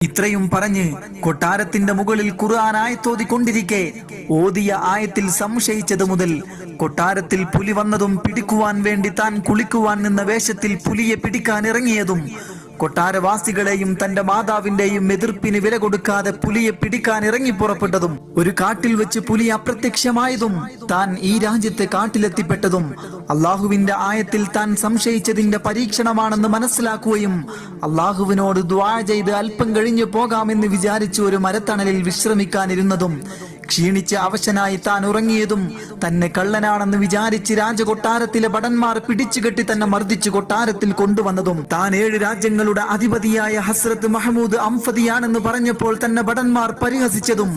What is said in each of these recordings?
ഇത്രയും പറഞ്ഞ് കൊട്ടാരത്തിന്റെ മുകളിൽ ഖുർആൻ ആയത്തോതിക്കൊണ്ടിരിക്കെ ഓതിയ ആയത്തിൽ സംശയിച്ചത് മുതൽ കൊട്ടാരത്തിൽ പുലി വന്നതും പിടിക്കുവാൻ വേണ്ടി താൻ കുളിക്കുവാൻ നിന്ന വേഷത്തിൽ പുലിയെ പിടിക്കാൻ ഇറങ്ങിയതും കൊട്ടാരവാസികളെയും തന്റെ മാതാവിന്റെയും എതിർപ്പിന് വില കൊടുക്കാതെ പുലിയെ പിടിക്കാൻ ഇറങ്ങി പുറപ്പെട്ടതും ഒരു കാട്ടിൽ വെച്ച് പുലി അപ്രത്യക്ഷമായതും താൻ ഈ രാജ്യത്തെ കാട്ടിലെത്തിപ്പെട്ടതും അള്ളാഹുവിന്റെ ആയത്തിൽ താൻ സംശയിച്ചതിന്റെ പരീക്ഷണമാണെന്ന് മനസ്സിലാക്കുകയും അള്ളാഹുവിനോട് ദ്വാ ചെയ്ത് അല്പം കഴിഞ്ഞു പോകാമെന്ന് വിചാരിച്ചു ഒരു മരത്തണലിൽ വിശ്രമിക്കാനിരുന്നതും ക്ഷീണിച്ച് അവശനായി താൻ ഉറങ്ങിയതും തന്നെ കള്ളനാണെന്ന് വിചാരിച്ച് രാജകൊട്ടാരത്തിലെ ഭടന്മാർ പിടിച്ചുകെട്ടി തന്നെ മർദ്ദിച്ചു കൊട്ടാരത്തിൽ കൊണ്ടുവന്നതും താൻ ഏഴ് രാജ്യങ്ങളുടെ അധിപതിയായ ഹസ്രത്ത് മഹമൂദ് അംഫദിയാണെന്ന് പറഞ്ഞപ്പോൾ തന്നെ ഭടന്മാർ പരിഹസിച്ചതും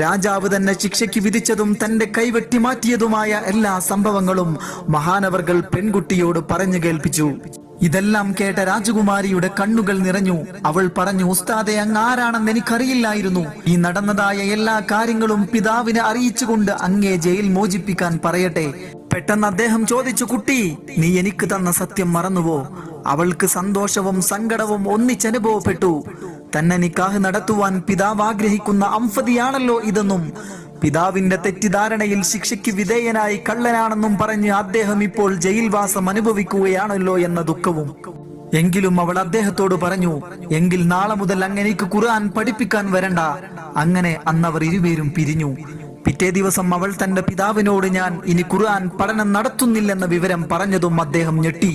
രാജാവ് തന്നെ ശിക്ഷയ്ക്ക് വിധിച്ചതും തന്റെ കൈവെട്ടി മാറ്റിയതുമായ എല്ലാ സംഭവങ്ങളും മഹാനവർകൾ പെൺകുട്ടിയോട് പറഞ്ഞു കേൾപ്പിച്ചു. ഇതെല്ലാം കേട്ട രാജകുമാരിയുടെ കണ്ണുകൾ നിറഞ്ഞു. അവൾ പറഞ്ഞു ഉസ്താദെ അങ്ങ് ആരാണെന്ന് എനിക്കറിയില്ലായിരുന്നു. ഈ നടന്നതായ എല്ലാ കാര്യങ്ങളും പിതാവിനെ അറിയിച്ചുകൊണ്ട് അങ്ങേ ജയിൽ മോചിപ്പിക്കാൻ പറയട്ടെ. പെട്ടെന്ന് അദ്ദേഹം ചോദിച്ചു കുട്ടി നീ എനിക്ക് തന്ന സത്യം മറന്നുവോ അവൾക്ക് സന്തോഷവും സങ്കടവും ഒന്നിച്ചനുഭവപ്പെട്ടു തന്നെ നിക്കാഹ് നടത്തുവാൻ പിതാവ് ആഗ്രഹിക്കുന്ന അംഫതിയാണല്ലോ ഇതെന്നും പിതാവിന്റെ തെറ്റിദ്ധാരണയിൽ ശിക്ഷയ്ക്ക് വിധേയനായി കള്ളനാണെന്നും പറഞ്ഞ് അദ്ദേഹം ഇപ്പോൾ ജയിൽവാസം അനുഭവിക്കുകയാണല്ലോ എന്ന ദുഃഖവും. എങ്കിലും അവൾ അദ്ദേഹത്തോട് പറഞ്ഞു എങ്കിൽ നാളെ മുതൽ അങ്ങനെക്ക് ഖുർആൻ പഠിപ്പിക്കാൻ വരണ്ട. അങ്ങനെ അന്നവർ ഇരുപേരും പിരിഞ്ഞു. പിറ്റേ ദിവസം അവൾ തന്റെ പിതാവിനോട് ഞാൻ ഇനി ഖുർആൻ പഠനം നടത്തുന്നില്ലെന്ന വിവരം പറഞ്ഞതും അദ്ദേഹം ഞെട്ടി.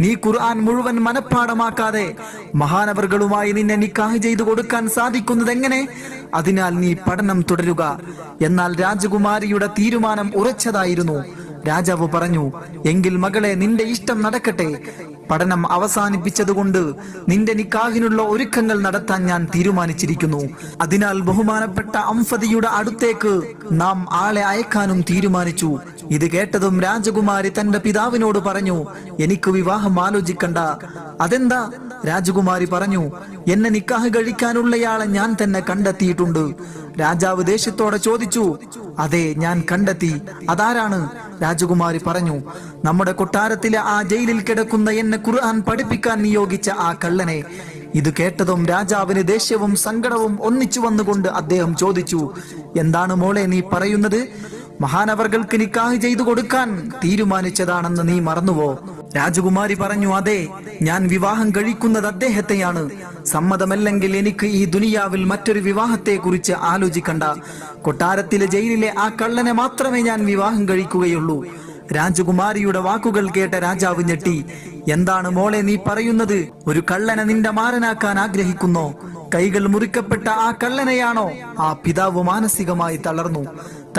നീ ഖുർആൻ മുഴുവൻ മനഃപ്പാടമാക്കാതെ മഹാനവറുകളുമായി നിന്നെ നിക്കാഹ് ചെയ്തു കൊടുക്കാൻ സാധിക്കുന്നത് എങ്ങനെ അതിനാൽ നീ പഠനം തുടരുക. എന്നാൽ രാജകുമാരിയുടെ തീരുമാനം ഉറച്ചതായിരുന്നു. രാജാവ് പറഞ്ഞു എങ്കിൽ മകളെ നിന്റെ ഇഷ്ടം നടക്കട്ടെ. പഠനം അവസാനിപ്പിച്ചതുകൊണ്ട് നിന്റെ നിക്കാഹിനുള്ള ഒരുക്കങ്ങൾ നടത്താൻ ഞാൻ തീരുമാനിച്ചിരിക്കുന്നു. അതിനാൽ ബഹുമാനപ്പെട്ട അംഫതിയുടെ അടുത്തേക്ക് നാം ആളെ അയക്കാനും തീരുമാനിച്ചു. ഇത് കേട്ടതും രാജകുമാരി തന്റെ പിതാവിനോട് പറഞ്ഞു എനിക്ക് വിവാഹം ആലോചിക്കണ്ട. അതെന്താ? രാജകുമാരി പറഞ്ഞു എന്നെ നിക്കാഹ് കഴിക്കാനുള്ളയാളെ ഞാൻ തന്നെ കണ്ടെത്തിയിട്ടുണ്ട്. രാജാവ് ദേഷ്യത്തോടെ ചോദിച്ചു അതെ ഞാൻ കണ്ടെത്തി. അതാരാണ്? രാജകുമാരി പറഞ്ഞു നമ്മുടെ കൊട്ടാരത്തിലെ ആ ജയിലിൽ കിടക്കുന്ന എന്നെ ഖുർആൻ പഠിപ്പിക്കാൻ നിയോഗിച്ച ആ കള്ളനെ ഇത് കേട്ടതും രാജാവിന് ദേഷ്യവും സങ്കടവും ഒന്നിച്ചു വന്നുകൊണ്ട് അദ്ദേഹം ചോദിച്ചു എന്താണ് മോളെ നീ പറയുന്നത്? മഹാനവർകൾക്ക് നിക്കാഹ് ചെയ്തു കൊടുക്കാൻ തീരുമാനിച്ചതാണെന്ന് നീ മറന്നുവോ? രാജകുമാരി പറഞ്ഞു അതെ ഞാൻ വിവാഹം കഴിക്കുന്നത് അദ്ദേഹത്തെയാണ്. സമ്മതമല്ലെങ്കിൽ എനിക്ക് ഈ ദുനിയാവിൽ മറ്റൊരു വിവാഹത്തെ കുറിച്ച് ആലോചിക്കണ്ട. കൊട്ടാരത്തിലെ ജയിലിലെ ആ കള്ളനെ മാത്രമേ ഞാൻ വിവാഹം കഴിക്കുകയുള്ളൂ. രാജകുമാരിയുടെ വാക്കുകൾ കേട്ട രാജാവ് ഞെട്ടി. എന്താണ് മോളെ നീ പറയുന്നത്? ഒരു കള്ളനെ നിന്റെ മാരനാക്കാൻ ആഗ്രഹിക്കുന്നു. കൈകൾ മുറിക്കപ്പെട്ട ആ കള്ളനെയാണോ? ആ പിതാവ് മാനസികമായി തളർന്നു.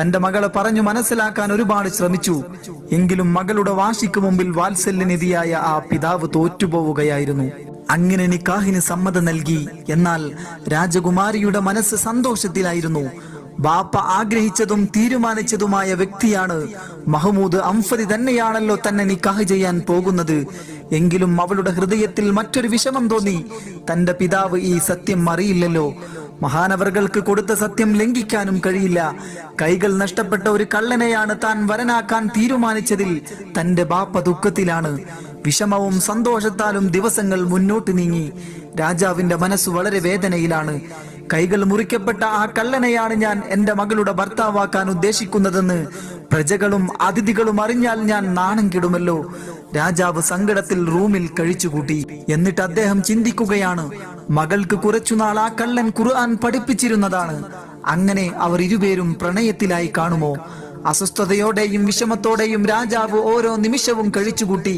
തന്റെ മകളെ പറഞ്ഞു മനസ്സിലാക്കാൻ ഒരുപാട് ശ്രമിച്ചു. എങ്കിലും മകളുടെ വാശിക്ക് മുമ്പിൽ വാത്സല്യനിധിയായ ആ പിതാവ് തോറ്റുപോവുകയായിരുന്നു. അങ്ങനെ നിക്കാഹിന് സമ്മതം നൽകി. എന്നാൽ രാജകുമാരിയുടെ മനസ്സ് സന്തോഷത്തിലായിരുന്നു. ബാപ്പ ആഗ്രഹിച്ചതും തീരുമാനിച്ചതുമായ വ്യക്തിയാണ് മഹമൂദ് അംഫതി തന്നെയാണല്ലോ തന്നെ നിക്കാഹ് ചെയ്യാൻ പോകുന്നത്. എങ്കിലും അവളുടെ ഹൃദയത്തിൽ മറ്റൊരു വിഷമം തോന്നി. തന്റെ പിതാവ് ഈ സത്യം അറിയില്ലല്ലോ. മഹാനവറുകൾക്ക് കൊടുത്ത സത്യം ലംഘിക്കാനും കഴിയില്ല. കൈകൾ നഷ്ടപ്പെട്ട ഒരു കള്ളനെയാണ് താൻ വരനാക്കാൻ തീരുമാനിച്ചതിൽ തന്റെ ബാപ്പ ദുഃഖത്തിലാണ്. വിഷമവും സന്തോഷത്താലും ദിവസങ്ങൾ മുന്നോട്ട് നീങ്ങി. രാജാവിന്റെ മനസ്സ് വളരെ വേദനയിലാണ്. കൈകൾ മുറിക്കപ്പെട്ട ആ കള്ളനെയാണ് ഞാൻ എന്റെ മകളുടെ ഭർത്താവാക്കാൻ ഉദ്ദേശിക്കുന്നതെന്ന് പ്രജകളും അതിഥികളും അറിഞ്ഞാൽ ഞാൻ നാണം കിടുമല്ലോ. രാജാവ് സങ്കടത്തിൽ റൂമിൽ കഴിച്ചുകൂട്ടി. എന്നിട്ട് അദ്ദേഹം ചിന്തിക്കുകയാണ് മകൾക്ക് കുറച്ചുനാൾ ആ കള്ളൻ ഖുർആൻ പഠിപ്പിച്ചിരുന്നതാണ്. അങ്ങനെ അവർ ഇരുപേരും പ്രണയത്തിലായി കാണുമോ? അസ്വസ്ഥതയോടെയും വിഷമത്തോടെയും രാജാവ് ഓരോ നിമിഷവും കഴിച്ചുകൂട്ടി.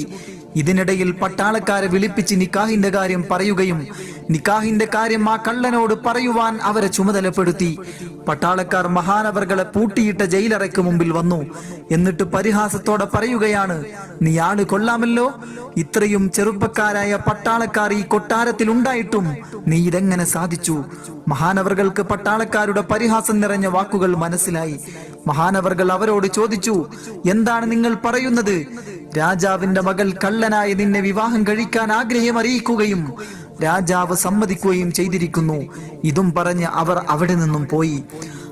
ഇതിനിടയിൽ പട്ടാളക്കാരെ വിളിപ്പിച്ച് നിക്കാഹിന്റെ കാര്യം പറയുകയും നിക്കാഹിന്റെ കാര്യം ആ കള്ളനോട് പറയുവാൻ അവരെ ചുമതലപ്പെടുത്തി. പട്ടാളക്കാർ മഹാനവർകളെ പൂട്ടിയിട്ട ജയിലറയ്ക്ക് മുമ്പിൽ വന്നു. എന്നിട്ട് പരിഹാസത്തോടെ പറയുകയാണ് നീ ആൾ കൊള്ളാമല്ലോ. ഇത്രയും ചെറുപ്പക്കാരായ പട്ടാളക്കാർ ഈ കൊട്ടാരത്തിൽ ഉണ്ടായിട്ടും നീ ഇതെങ്ങനെ സാധിച്ചു? മഹാനവർകൾക്ക് പട്ടാളക്കാരുടെ പരിഹാസം നിറഞ്ഞ വാക്കുകൾ മനസ്സിലായി. മഹാനവർകൾ അവരോട് ചോദിച്ചു എന്താണ് നിങ്ങൾ പറയുന്നത്? രാജാവിന്റെ മകൾ കള്ളനായ നിന്നെ വിവാഹം കഴിക്കാൻ ആഗ്രഹം അറിയിക്കുകയും രാജാവ് സമ്മതിക്കുകയും ചെയ്തിരിക്കുന്നു. ഇതും പറഞ്ഞ് അവർ അവിടെ നിന്നും പോയി.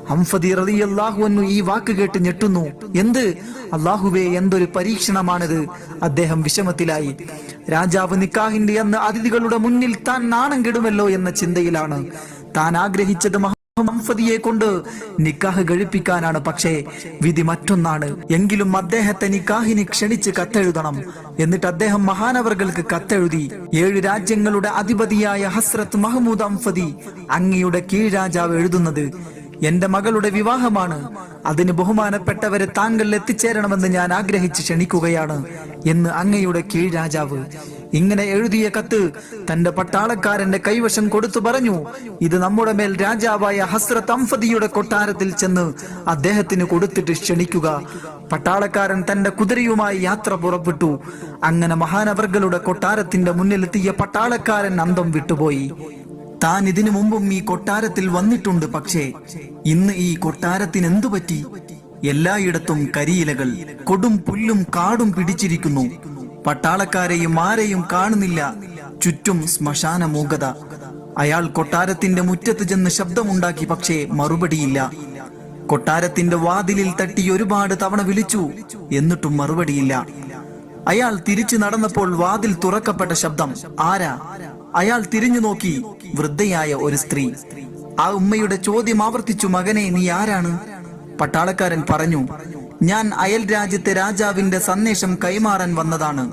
ഹംഫദി റളിയല്ലാഹു അൻഹു ഈ വാക്ക് കേട്ട് ഞെട്ടുന്നു. എന്ത്? അള്ളാഹുവേ എന്തൊരു പരീക്ഷണമാണിത്. അദ്ദേഹം വിഷമത്തിലായി. രാജാവ് നിക്കാഹിന്റെ അന്ന് അതിഥികളുടെ മുന്നിൽ താൻ നാണം കെടുമല്ലോ എന്ന ചിന്തയിലാണ്. താൻ ആഗ്രഹിച്ചത് ഹംഫദിയെ കൊണ്ട് നിക്കാഹ് കഴിപ്പിക്കാനാണ് പക്ഷേ വിധി മറ്റൊന്നാണ്. എങ്കിലും അദ്ദേഹത്തെ നിക്കാഹിന് ക്ഷണിച്ച് കത്തെഴുതണം. എന്നിട്ട് അദ്ദേഹം മഹാനവർകൾക്ക് കത്തെഴുതി. ഏഴ് രാജ്യങ്ങളുടെ അധിപതിയായ ഹസ്രത്ത് മഹ്മൂദ് അംഫദി അങ്ങയുടെ കീഴ്രാജാവ് എഴുതുന്നത് എന്റെ മകളുടെ വിവാഹമാണ്. അതിന് ബഹുമാനപ്പെട്ടവരെ താങ്കൾ എത്തിച്ചേരണമെന്ന് ഞാൻ ആഗ്രഹിച്ച് ക്ഷണിക്കുകയാണ് എന്ന് അങ്ങയുടെ കീഴ്രാജാവ് ഇങ്ങനെ എഴുതിയ കത്ത് തന്റെ പട്ടാളക്കാരന്റെ കൈവശം കൊടുത്തു പറഞ്ഞു. ഇത് നമ്മുടെ മേൽ രാജാവായ ഹസ്രത്ത് അംഫദിയുടെ കൊട്ടാരത്തിൽ ചെന്ന് അദ്ദേഹത്തിന് കൊടുത്തിട്ട് ക്ഷണിക്കുക. പട്ടാളക്കാരൻ തന്റെ കുതിരയുമായി യാത്ര പുറപ്പെട്ടു. അങ്ങനെ മഹാനവർകളുടെ കൊട്ടാരത്തിന്റെ മുന്നിലെത്തിയ പട്ടാളക്കാരൻ അന്തം വിട്ടുപോയി. താൻ ഇതിനു മുമ്പും ഈ കൊട്ടാരത്തിൽ വന്നിട്ടുണ്ട് പക്ഷേ ഇന്ന് ഈ കൊട്ടാരത്തിന് എന്തു പറ്റി? എല്ലായിടത്തും കരിയിലകൾ കൊടും പുല്ലും കാടും പിടിച്ചിരിക്കുന്നു. പട്ടാളക്കാരെയും ആരെയും കാണുന്നില്ല. ചുറ്റും ശ്മശാന മൂകത അയാൾ കൊട്ടാരത്തിന്റെ മുറ്റത്ത് ചെന്ന് ശബ്ദമുണ്ടാക്കി പക്ഷേ മറുപടിയില്ല. കൊട്ടാരത്തിന്റെ വാതിലിൽ തട്ടി ഒരുപാട് തവണ വിളിച്ചു എന്നിട്ടും മറുപടിയില്ല. അയാൾ തിരിച്ചു നടന്നപ്പോൾ വാതിൽ തുറക്കപ്പെട്ട ശബ്ദം ആരാ? അയാൾ തിരിഞ്ഞു നോക്കി വൃദ്ധയായ ഒരു സ്ത്രീ. ആ ഉമ്മയുടെ ചോദ്യം ആവർത്തിച്ചു മകനെ നീ ആരാണ്? പട്ടാളക്കാരൻ പറഞ്ഞു ഞാൻ അയൽ രാജ്യത്തെ രാജാവിന്റെ സന്ദേശം കൈമാറാൻ വന്നതാണ്.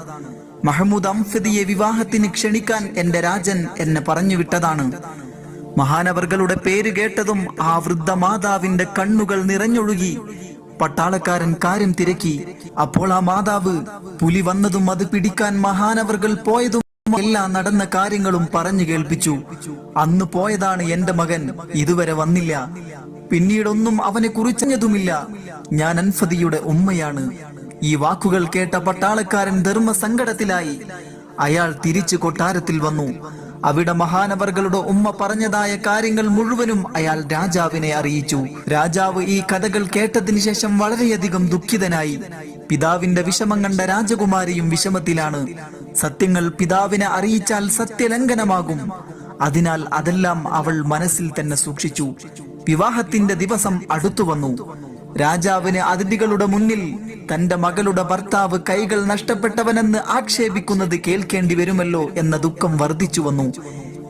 മഹമ്മൂദ് അംഫദിയെ വിവാഹത്തിന് ക്ഷണിക്കാൻ എന്റെ രാജൻ എന്നെ പറഞ്ഞു വിട്ടതാണ് മഹാനവർകളുടെ പേര് കേട്ടതും ആ വൃദ്ധ മാതാവിന്റെ കണ്ണുകൾ നിറഞ്ഞൊഴുകി പട്ടാളക്കാരൻ കാര്യം തിരക്കി. അപ്പോൾ ആ മാതാവ് പുലി വന്നതും അത് പിടിക്കാൻ മഹാനവർകൾ പോയതും എല്ലാ നടന്ന കാര്യങ്ങളും പറഞ്ഞു കേൾപ്പിച്ചു. അന്ന് പോയതാണ് എന്റെ മകൻ ഇതുവരെ വന്നില്ല. പിന്നീടൊന്നും അവനെ കുറിച്ചതുമില്ല ഞാൻ അൻഫതിയുടെ ഉമ്മയാണ്. ഈ വാക്കുകൾ കേട്ട പട്ടാളക്കാരൻ ധർമ്മ സങ്കടത്തിലായി അയാൾ തിരിച്ചു കൊട്ടാരത്തിൽ വന്നു. അവിടെ മഹാനവർകളുടെ ഉമ്മ പറഞ്ഞതായ കാര്യങ്ങൾ മുഴുവനും അയാൾ രാജാവിനെ അറിയിച്ചു. രാജാവ് ഈ കഥകൾ കേട്ടതിനു ശേഷം വളരെയധികം ദുഃഖിതനായി. പിതാവിന്റെ വിഷമം കണ്ട രാജകുമാരിയും വിഷമത്തിലാണ്. സത്യങ്ങൾ പിതാവിനെ അറിയിച്ചാൽ സത്യലംഘനമാകും. അതിനാൽ അതെല്ലാം അവൾ മനസ്സിൽ തന്നെ സൂക്ഷിച്ചു. വിവാഹത്തിന്റെ ദിവസം അടുത്തു വന്നു. രാജാവിന് അതിഥികളുടെ മുന്നിൽ തന്റെ മകളുടെ ഭർത്താവ് കൈകൾ നഷ്ടപ്പെട്ടവനെന്ന് ആക്ഷേപിക്കുന്നത് കേൾക്കേണ്ടി വരുമല്ലോ എന്ന ദുഃഖം വർദ്ധിച്ചു വന്നു.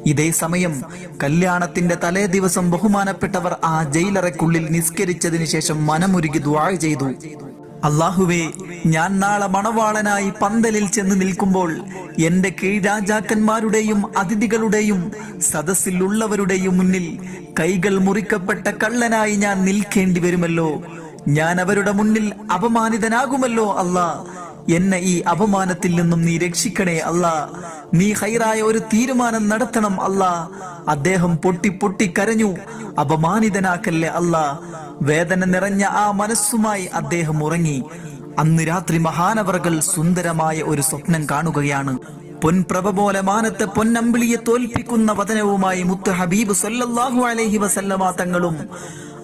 ഇതേ സമയം കല്യാണത്തിന്റെ തലേ ദിവസം ബഹുമാനപ്പെട്ടവർ ആ ജയിലറയ്ക്കുള്ളിൽ നിസ്കരിച്ചതിന് ശേഷം മനമുരുകി ദ്വാഴ ചെയ്തു. അള്ളാഹുവേ ഞാൻ നാളെ മണവാളനായി പന്തലിൽ ചെന്ന് നിൽക്കുമ്പോൾ എന്റെ കീഴ്രാജാക്കന്മാരുടെയും അതിഥികളുടെയും സദസ്സിലുള്ളവരുടെയും മുന്നിൽ കൈകൾ മുറിക്കപ്പെട്ട കള്ളനായി ഞാൻ നിൽക്കേണ്ടി വരുമല്ലോ. ഞാൻ അവരുടെ മുന്നിൽ അപമാനിതനാകുമല്ലോ അല്ലാ എന്നെ ഈ അപമാനത്തിൽ നിന്നും നീ രക്ഷിക്കണേ അല്ലാ നീ ഹൈറായ ഒരു തീരുമാനം നടത്തണം അല്ലാ അദ്ദേഹം പൊട്ടി പൊട്ടി കരഞ്ഞു. അപമാനിതനാക്കല്ലേ അല്ലാ വേദന നിറഞ്ഞ ആ മനസ്സുമായി അദ്ദേഹം ഉറങ്ങി. അന്ന് രാത്രി മഹാനവറുകൾ സുന്ദരമായ ഒരു സ്വപ്നം കാണുകയാണ്. പൊൻപ്രഭ പോലെ മാനത്തെ പൊന്നമ്പിളിയെ തോൽപ്പിക്കുന്ന വചനവുമായി മുത്ത് ഹബീബ് സൊല്ലാഹു അലഹി വസല്ലമ തങ്ങളും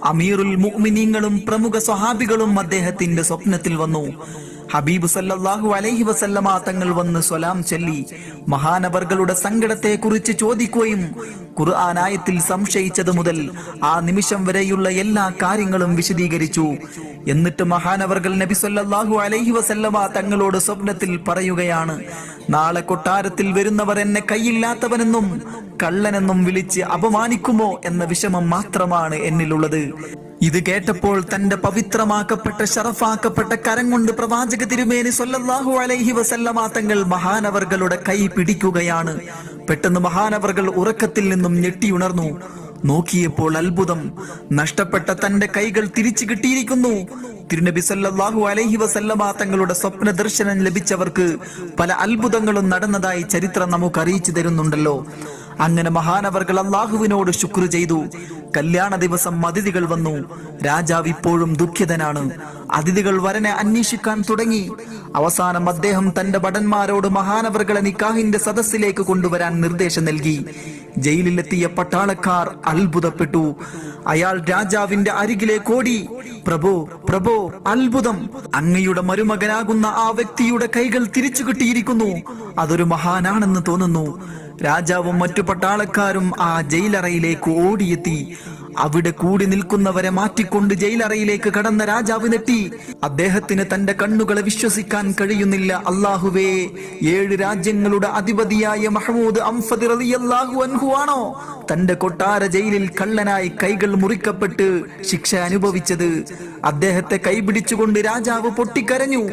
അമീറുൽ മുഅ്മിനീങ്ങളും പ്രമുഖ സ്വഹാബികളും അദ്ദേഹത്തിന്റെ സ്വപ്നത്തിൽ വന്നു. ഹബീബ് സല്ലാഹു അലൈഹി വസല്ലമ തങ്ങൾ വന്ന് സ്വലാം ചൊല്ലി. മഹാനവർകളുടെ സങ്കടത്തെ കുറിച്ച് ചോദിക്കുകയും ഖുർആനായത്തിൽ സംശയിച്ചത് മുതൽ ആ നിമിഷം വരെയുള്ള എല്ലാ കാര്യങ്ങളും വിശദീകരിച്ചു. എന്നിട്ട് മഹാനവർകൾ നബി സല്ലാഹു അലൈഹി വസല്ലമ തങ്ങളോട് സ്വപ്നത്തിൽ പറയുകയാണ് നാളെ കൊട്ടാരത്തിൽ വരുന്നവർ എന്നെ കയ്യില്ലാത്തവനെന്നും കള്ളനെന്നും വിളിച്ച് അപമാനിക്കുമോ എന്ന വിഷമം മാത്രമാണ് എന്നിലുള്ളത്. ഇത് കേട്ടപ്പോൾ തന്റെ പവിത്രമാക്കപ്പെട്ട ഷറഫാക്കപ്പെട്ട കരം കൊണ്ട് പ്രവാചക തിരുമേനി സൊല്ലാഹു അലൈഹി വസല്ലമ തങ്ങൾ മഹാനവർകളുടെ കൈ പിടിക്കുകയാണ്. പെട്ടെന്ന് മഹാനവർകൾ ഉറക്കത്തിൽ നിന്നും ഞെട്ടിയുണർന്നു. നോക്കിയപ്പോൾ അത്ഭുതം. നഷ്ടപ്പെട്ട തന്റെ കൈകൾ തിരിച്ചു കിട്ടിയിരിക്കുന്നു. തിരുനബി സല്ലാഹു അലൈഹി വസല്ലമ തങ്ങളുടെ സ്വപ്ന ദർശനം ലഭിച്ചവർക്ക് പല അത്ഭുതങ്ങളും നടന്നതായി ചരിത്രം നമുക്ക് അറിയിച്ചു തരുന്നുണ്ടല്ലോ. അങ്ങനെ മഹാനവർകൾ അള്ളാഹുവിനോട് ശുക്ർ ചെയ്തു. കല്യാണ ദിവസം അതിഥികൾ വന്നു. രാജാവ് ഇപ്പോഴും ദുഃഖിതനാണ്. അതിഥികൾ വരനെ അന്വേഷിക്കാൻ തുടങ്ങി. അവസാനം അദ്ദേഹം തന്റെ ഭടന്മാരോട് മഹാനവർകളെ നിക്കാഹിന്റെ സദസ്സിലേക്ക് കൊണ്ടുവരാൻ നിർദ്ദേശം നൽകി. ജയിലിലെത്തിയ പട്ടാളക്കാർ അത്ഭുതപ്പെട്ടു. അയാൾ രാജാവിന്റെ അരികിലേക്ക് ഓടി. പ്രഭോ പ്രഭോ അത്ഭുതം. അങ്ങയുടെ മരുമകനാകുന്ന ആ വ്യക്തിയുടെ കൈകൾ തിരിച്ചു കിട്ടിയിരിക്കുന്നു അതൊരു മഹാനാണെന്ന് തോന്നുന്നു. രാജാവും മറ്റു പട്ടാളക്കാരും ആ ജയിലറയിലേക്ക് ഓടിയെത്തി. അവിടെ കൂടി നിൽക്കുന്നവരെ മാറ്റിക്കൊണ്ട് ജയിലറയിലേക്ക് കടന്ന രാജാവ് നെട്ടി അദ്ദേഹത്തിന് തന്റെ കണ്ണുകളെ വിശ്വസിക്കാൻ കഴിയുന്നില്ല. അള്ളാഹുവേ ഏഴ് രാജ്യങ്ങളുടെ അധിപതിയായ മഹമൂദ് അംഫദ് റളിയല്ലാഹു അൻഹു ആണോ? തന്റെ കൊട്ടാര ജയിലിൽ കള്ളനായി കൈകൾ മുറിക്കപ്പെട്ട് ശിക്ഷ അനുഭവിച്ചത്. അദ്ദേഹത്തെ കൈപിടിച്ചുകൊണ്ട് രാജാവ് പൊട്ടിക്കരഞ്ഞു.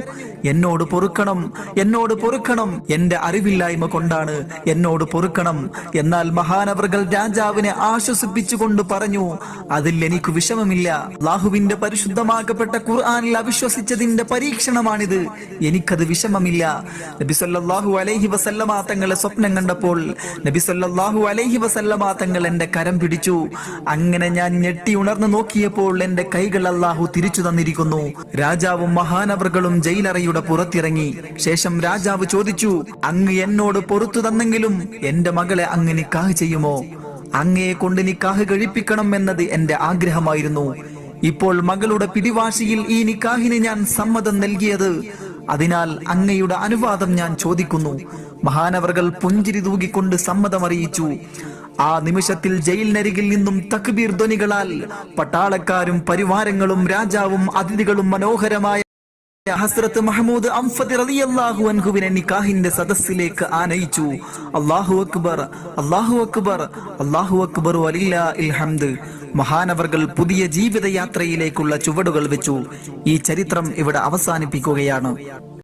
എന്നോട് പൊറുക്കണം എന്നോട് പൊറുക്കണം എന്റെ അറിവില്ലായ്മ കൊണ്ടാണ് എന്നോട് പൊറുക്കണം. എന്നാൽ മഹാനവർകൾ രാജാവിനെ ആശ്വസിപ്പിച്ചുകൊണ്ട് പറഞ്ഞു അതിൽ എനിക്ക് വിഷമമില്ല. ലാഹുവിന്റെ പരിശുദ്ധമാക്കപ്പെട്ട ഖുർആാനിൽ അവിശ്വസിച്ചതിന്റെ പരീക്ഷണമാണിത്. എനിക്കത് വിഷമമില്ല. നബി സല്ലല്ലാഹു അലൈഹി വസല്ലമ തങ്ങളെ സ്വപ്നം കണ്ടപ്പോൾ നബി സല്ലല്ലാഹു അലൈഹി വസല്ലമ തങ്ങൾ എന്റെ കരം പിടിച്ചു. അങ്ങനെ ഞാൻ ഞെട്ടി ഉണർന്നു നോക്കിയപ്പോൾ എന്റെ കൈകൾ അള്ളാഹു തിരിച്ചു തന്നിരിക്കുന്നു. രാജാവും മഹാനവറുകളും ജയിലറയുടെ പുറത്തിറങ്ങി. ശേഷം രാജാവ് ചോദിച്ചു അങ്ങ് എന്നോട് പൊറത്തു തന്നെങ്കിലും എന്റെ മകളെ അങ്ങ് നിക്കാഹ് ചെയ്യുമോ? അങ്ങയെ കൊണ്ട് നിക്കാഹ് കഴിപ്പിക്കണം എന്നത് എന്റെ ആഗ്രഹമായിരുന്നു. ഇപ്പോൾ മകളുടെ പിടിവാശിയിൽ ഈ നിക്കാഹിന് ഞാൻ സമ്മതം നൽകിയത്. അതിനാൽ അങ്ങയുടെ അനുവാദം ഞാൻ ചോദിക്കുന്നു. മഹാനവർകൾ പുഞ്ചിരി തൂകിക്കൊണ്ട് സമ്മതമറിയിച്ചു. ആ നിമിഷത്തിൽ ജയിലിനരികിൽ നിന്നും തക്ബീർ ധ്വനികളാൽ പട്ടാളക്കാരും പരിവാരങ്ങളും രാജാവും അതിഥികളും മനോഹരമായ ഹസ്രത്ത് മഹമ്മൂദ് അംഫദ് റളിയല്ലാഹു അൻഹുവിനെ നിക്കാഹിന്റെ സദസ്സിലേക്ക് ആനയിച്ചു. അല്ലാഹു അക്ബർ അല്ലാഹു അക്ബർ അല്ലാഹു അക്ബർ വലില്ലാഹിൽ ഹംദ്. മഹാനവർകൾ പുതിയ ജീവിതയാത്രയിലേക്കുള്ള ചുവടുകൾ വെച്ചു. ഈ ചരിത്രം ഇവിടെ അവസാനിപ്പിക്കുകയാണ്.